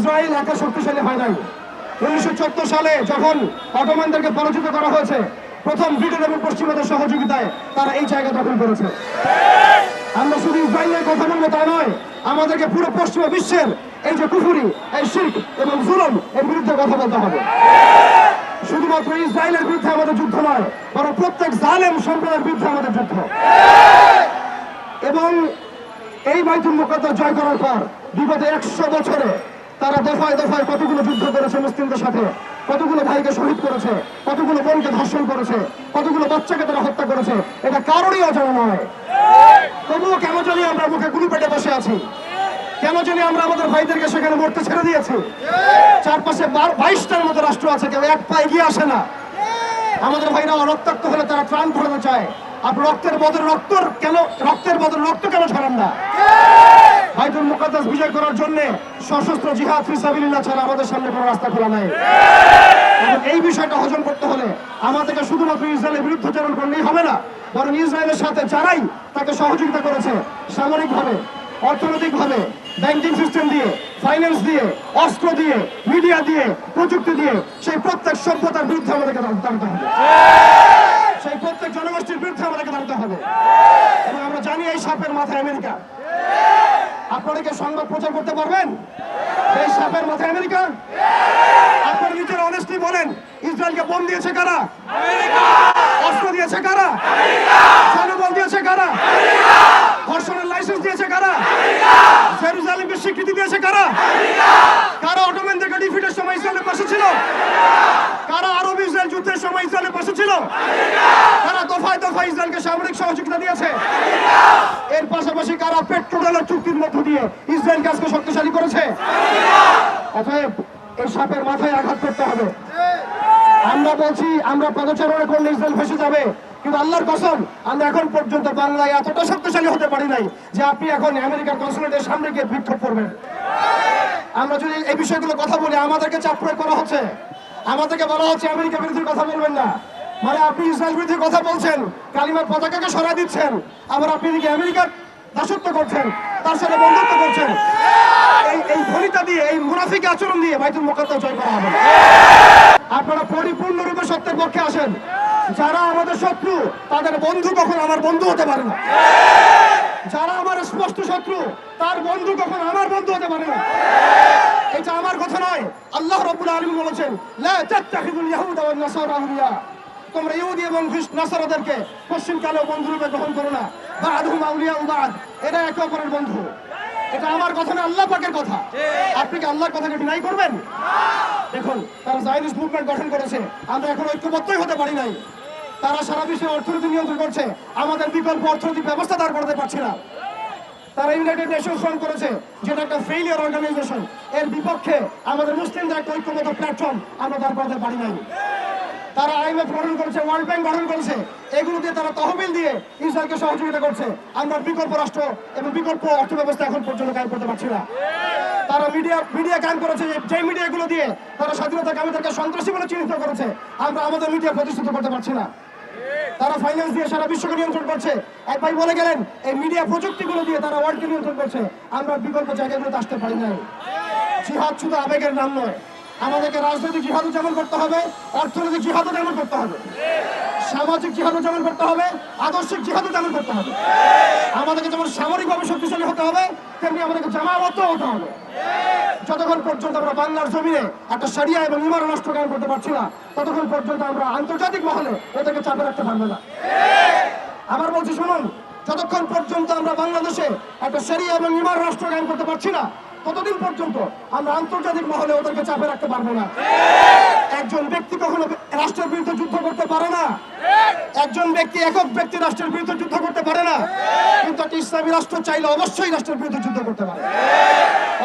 Israel একা শক্তিশালী হয় নাই। উনিশশো চুয়াত্তর সালে যখন অটোমানদেরকে পরাজিত করা হয়েছে, প্রথম ব্রিটেন এবং পশ্চিমাদের সহযোগিতায় তারা এই জায়গা দখল করেছে। আমরা শুধু ইসরায়েলের কথা বলব তা নয়, আমাদেরকে পুরো পশ্চিমা বিশ্বের এই যে কুফুরি, এই শির্ক এবং জুলম এর বিরুদ্ধে কথা বলতে হবে। শুধুমাত্র ইসরায়েলের বিরুদ্ধে আমাদের যুদ্ধ নয়, বরং প্রত্যেক জালেম সম্প্রদায়ের বিরুদ্ধে আমাদের যুদ্ধ। এবং এই বাইতুল মুকদ্দাস জয় করার পর বিগত একশো বছরে তারা দফায় দফায় কতগুলো যুদ্ধ করেছে মুসলিমদের সাথে? কতগুলো ভাইকে শহীদ করেছে? কতগুলো বোনকে ধর্ষণ করেছে? কতগুলো বাচ্চাকে তারা হত্যা করেছে? এটা কারোরই অজানা নয়। তবুও কেন জানি আমরা মুখে গুলি পেটে বসে আছি? কেন জানি আমরা আমাদের ভাইদেরকে সেখানে মরতে ছেড়ে দিয়েছি? চারপাশে বাইশটার মতো রাষ্ট্র আছে, কেউ এক পা এগিয়ে আসে না। আমাদের ভাইরা রক্তাক্ত হলে তারা প্রাণ ফোরাতে চায়। আপনি রক্তের বদলে রক্ত কেন রক্তের বদলে রক্ত কেন ছড়ান না? বাইতুল মুকাদ্দাস বিজয় করার জন্য সশস্ত্র জিহাদ ফিসাবিলিল্লাহ ছাড়া আমাদের সামনে কোনো রাস্তা খোলা নাই। এই বিষয়টা হজম করতে হলে আমাদেরকে শুধুমাত্র ইসরায়েলের বিরুদ্ধে বিরুদ্ধাচরণ করলেই হবে না, বরং ইসরায়েলের সাথে যারাই তাকে সহযোগিতা করেছে, সামরিকভাবে, অর্থনৈতিকভাবে, ব্যাংকিং সিস্টেম দিয়ে, ফাইন্যান্স দিয়ে, অস্ত্র দিয়ে, মিডিয়া দিয়ে, প্রযুক্তি দিয়ে, সেই প্রত্যেক সভ্যতার বিরুদ্ধে আমাদেরকে দাঁড়াতে হবে। সেই প্রত্যেক জনগোষ্ঠীর বিরুদ্ধে আমাদেরকে দাঁড়াতে হবে। এবং আমরা জানি এই সাপের মাথায় আমেরিকা আপনারা সংবাদ প্রচার করতে পারবেন? এই সাপের মাথায় আমেরিকা? আপনারা নিজের অনেস্টলি বলেন, ইসরায়েলকে বোম দিয়েছে কারা? অস্ত্র দিয়েছে কারা? জনবল দিয়েছে কারা? ধর্ষণের লাইসেন্স দিয়েছে কারা? জেরুজালেমকে স্বীকৃতি দিয়েছে কারা? কারা অটোম্যানদেরকে ডিফিটের সময় ইসরায়েলের পাশে ছিল? যুদ্ধের সময় ইসরায়েলের পাশে ছিল। কারা দফায় দফায় ইসরায়েলকে সামরিক সহযোগিতা দিয়েছে। এর পাশাপাশি কারা পেট্রোডালের চুক্তির মধ্য দিয়ে ইসরায়েলকে আজকে শক্তিশালী করেছে? অতএব এই সাপের মাথায় আঘাত করতে হবে। আমরা বলছি, আমরা পদচারণা করলে ইসরায়েল ফেসে যাবে। কিন্তু আল্লাহর কসম, আমরা এখন পর্যন্ত বাংলায় এতটা শক্তিশালী হতে পারি নাই যে আপনি এখন আমেরিকার কনসুলেটের সামনে গিয়ে বিক্ষোভ করবেন। আমরা যদি এই বিষয়গুলো কথা বলি, আমাদেরকে চাপ প্রয়োগ করা হচ্ছে। আমাদেরকে বলা হচ্ছে, আমেরিকা বিরোধী কথা বলবেন না। মানে আপনি ইসরায়েল বিরোধী কথা বলছেন কালিমার পতাকাকে সরা দিচ্ছেন, আবার আপনি এদিকে আমেরিকার দাসত্ব করছেন, তার সাথে বন্ধুত্ব করছেন। এই এই ভনিতা দিয়ে, এই মুনাফিক আচরণ দিয়ে বাইতুল মোকাদ্দাস জয় করা হবে। আপনারা পরিপূর্ণরূপে সত্যের পক্ষে আসেন। যারা আমাদের শত্রু, তাদের বন্ধু কখন আমার বন্ধু হতে পারে না। যারা আমার স্পষ্ট শত্রু, তার বন্ধু কখন আমার বন্ধু হতে পারে না। এটা আমার কথা নয়। আল্লাহ রাব্বুল আলামিন বলেছেন তোমরা ইহুদি এবং নাসারাদেরকে পশ্চিমকালেও বন্ধুরূপে গ্রহণ করো না। বাদহুম আউলিয়া বাদ। এরা একে অপরের বন্ধু। এটা আমার কথা না আল্লাহ পাকের কথা। আপনি কি আল্লাহর কথাকে ডিনাই করবেন? দেখুন, তারা জাইনিস মুভমেন্ট গঠন করেছে। আমরা এখন ঐক্যবদ্ধই হতে পারি নাই। তারা সারা বিশ্বে অর্থনীতি নিয়ন্ত্রণ করছে। আমাদের বিকল্প অর্থনৈতিক ব্যবস্থা দাঁড় করাতে পারছে না। তারা ইউনাইটেড নেশন করেছে, যেটা একটা ফেইলিয়ার অর্গানাইজেশন এর বিপক্ষে আমাদের মুসলিমদের একটা ঐক্যবদ্ধ প্ল্যাটফর্ম আমরা দাঁড় করাতে পারি নাই। তারা আইএমএফ গঠন করেছে ওয়ার্ল্ড ব্যাংক গঠন করেছে। এগুলো দিয়ে তারা তহবিল দিয়ে ইসরায়েলকে সহযোগিতা করছে। আমরা বিকল্প রাষ্ট্র এবং বিকল্প অর্থ ব্যবস্থা এখন পর্যন্ত কায়েম করতে পারছি না। তারা মিডিয়া মিডিয়া কায়েম করেছে যে মিডিয়াগুলো দিয়ে তারা স্বাধীনতা কামীদেরকে সন্ত্রাসী বলে চিহ্নিত করেছে। আমরা আমাদের মিডিয়া প্রতিষ্ঠিত করতে পারছি না। তারা ফাইন্যান্স দিয়ে সারা বিশ্বকে নিয়ন্ত্রণ করছে। এক ভাই বলে গেলেন, এই মিডিয়া প্রযুক্তিগুলো দিয়ে তারা ওয়ার্ল্ডকে নিয়ন্ত্রণ করছে। আমরা বিকল্প জায়গাগুলোতে আসতে পারি নাই। জিহাদ শুধু আবেগের নাম নয়, আমাদেরকে রাজনৈতিক জিহাদও যেমন করতে হবে, অর্থনৈতিক জিহাদও যেমন করতে হবে, সামাজিক জিহাদও যেমন করতে হবে, আদর্শিক জিহাদও যেমন করতে হবে। আমাদেরকে যেমন সামরিকভাবে শক্তিশালী হতে হবে, তেমনি আমাদেরকে জামাবদ্ধ হতে হবে। যতক্ষণ পর্যন্ত আমরা বাংলার জমিনে একটা সারিয়া এবং ইমান রাষ্ট্র কায়েম করতে পারছি না, ততক্ষণ পর্যন্ত আমরা আন্তর্জাতিক মহলে ওদেরকে চাপে রাখতে পারব না। আবার বলছি, শুনুন, যতক্ষণ পর্যন্ত আমরা বাংলাদেশে একটা সেরিয়া এবং ইমান রাষ্ট্র কায়েম করতে পারছি না ততদিন পর্যন্ত আমরা আন্তর্জাতিক মহলে ওদেরকে চাপে রাখতে পারব না? একজন ব্যক্তি কখনো রাষ্ট্রের বিরুদ্ধে যুদ্ধ করতে পারে না। একজন ব্যক্তি একক ব্যক্তি রাষ্ট্রের বিরুদ্ধে যুদ্ধ করতে পারে না। কিন্তু একটা ইসলামী রাষ্ট্র চাইলে অবশ্যই রাষ্ট্রের বিরুদ্ধে যুদ্ধ করতে পারে।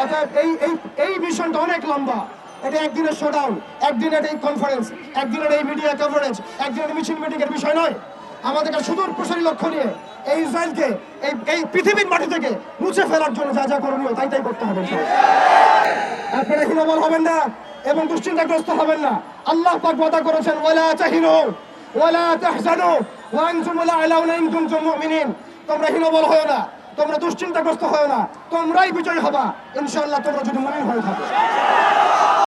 অর্থাৎ এই এই এই মিশনটা অনেক লম্বা। এটা একদিনের শোডাউন একদিনের এই কনফারেন্স একদিনের এই মিডিয়া কভারেজ একদিনের মিছিল মিটিং এর বিষয় নয়। আমাদেরকে সুদূর প্রসারী লক্ষ্য নিয়ে এই ইসরায়েলকে, এই এই পৃথিবীর মাটি থেকে মুছে ফেলার জন্য যা যা করণীয় তাই তাই করতে হবে আপনারা হীনবল হবেন না এবং দুশ্চিন্তাগ্রস্ত হবেন না। আল্লাহ পাক ওয়াদা করেছেন, ওয়ালা তাহিনু, ওয়ালা তাহজানু, ওয়া আনতুম লা আলাউনা ইন কুনতুম মুমিনিন। তোমরা হীনবল হয়ো না, তোমরা দুশ্চিন্তাগ্রস্ত হয়ো না, তোমরাই বিজয় হবা। ইনশাআল্লাহ তোমরা যদি মুমিন হয়ে থাকো।